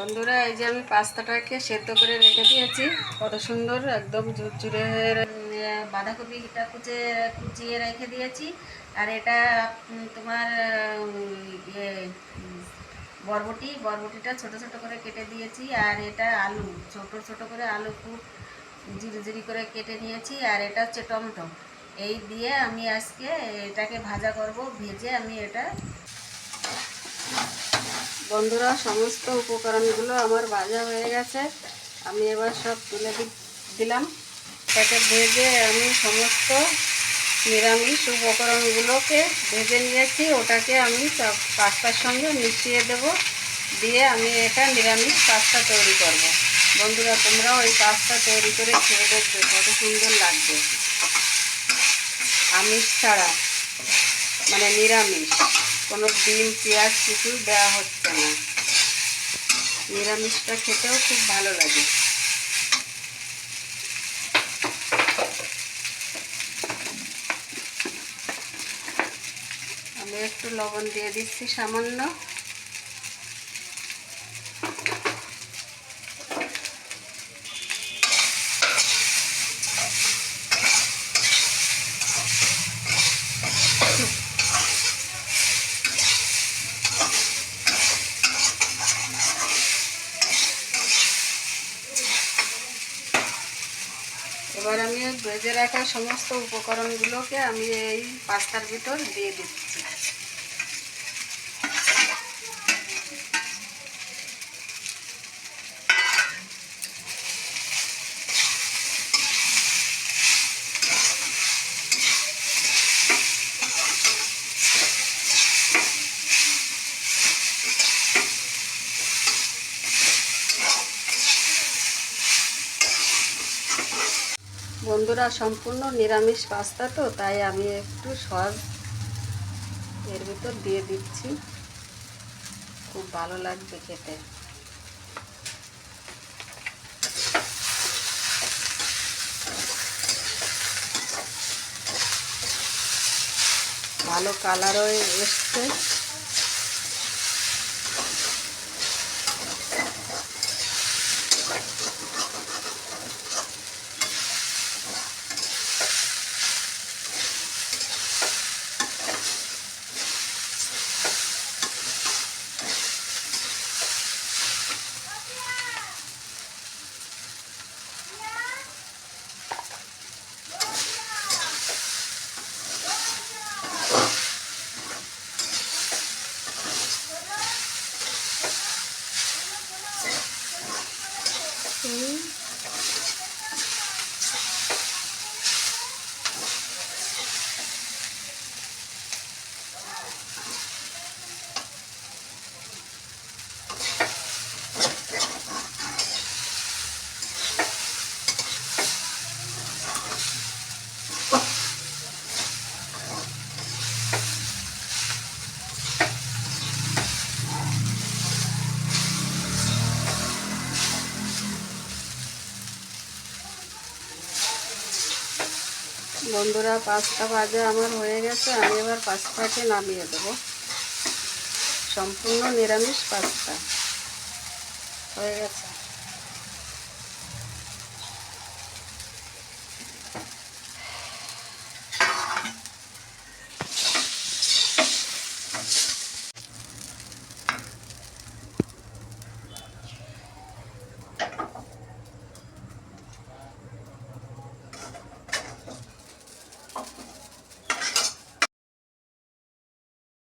বন্ধুরা এই যে আমি পাস্তাটাকে সেদ্ধ করে রেখে দিয়েছি। কত সুন্দর একদম ঝুরঝুরে উম, বাঁধাকপিটা কুচে কুচিয়ে রেখে দিয়েছি। আর এটা তোমার ইয়ে বরবটি। বরবটিটা ছোট ছোট করে কেটে দিয়েছি। আর এটা আলু ছোট ছোট করে আলু খুব জিরি করে কেটে নিয়েছি। আর এটা হচ্ছে টমেটো। এই দিয়ে আমি আজকে এটাকে ভাজা করব। ভেজে আমি এটা বন্ধুরা, সমস্ত উপকরণগুলো আমার ভাজা হয়ে গেছে। আমি এবার সব তুলে দিলাম। এটাকে ভেজে আমি সমস্ত নিরামিষ উপকরণগুলোকে ভেজে নিয়েছি। ওটাকে আমি পাস্তার সঙ্গে মিশিয়ে দেব। দিয়ে আমি এটা নিরামিষ পাস্তা তৈরি করব। বন্ধুরা, তোমরাও এই পাস্তা তৈরি করে খেয়ে দেখবে কত সুন্দর লাগবে। আমিষ ছাড়া মানে নিরামিষ। কোনো ডিম, পেঁয়াজ কিছু দেওয়া হচ্ছে না। নিরামিষটা খেতেও খুব ভালো লাগে। আমি একটু লবণ দিয়ে দিচ্ছি সামান্য। এবার আমি ভেজে রাখা সমস্ত উপকরণগুলোকে আমি এই পাস্তার ভিতর দিয়ে দিচ্ছি। বন্ধুরা, সম্পূর্ণ নিরামিষ পাস্তা তো, তাই আমি একটু সস এর ভিতর দিয়ে দিচ্ছি। খুব ভালো লাগবে খেতে। ভালো কালারও এসছে। 嗯。বন্ধুরা, পাঁচটা বাজে আমার হয়ে গেছে, আমি এবার পাস্তাকে নামিয়ে দেব। সম্পূর্ণ নিরামিষ পাঁচটা। হয়ে গেছে।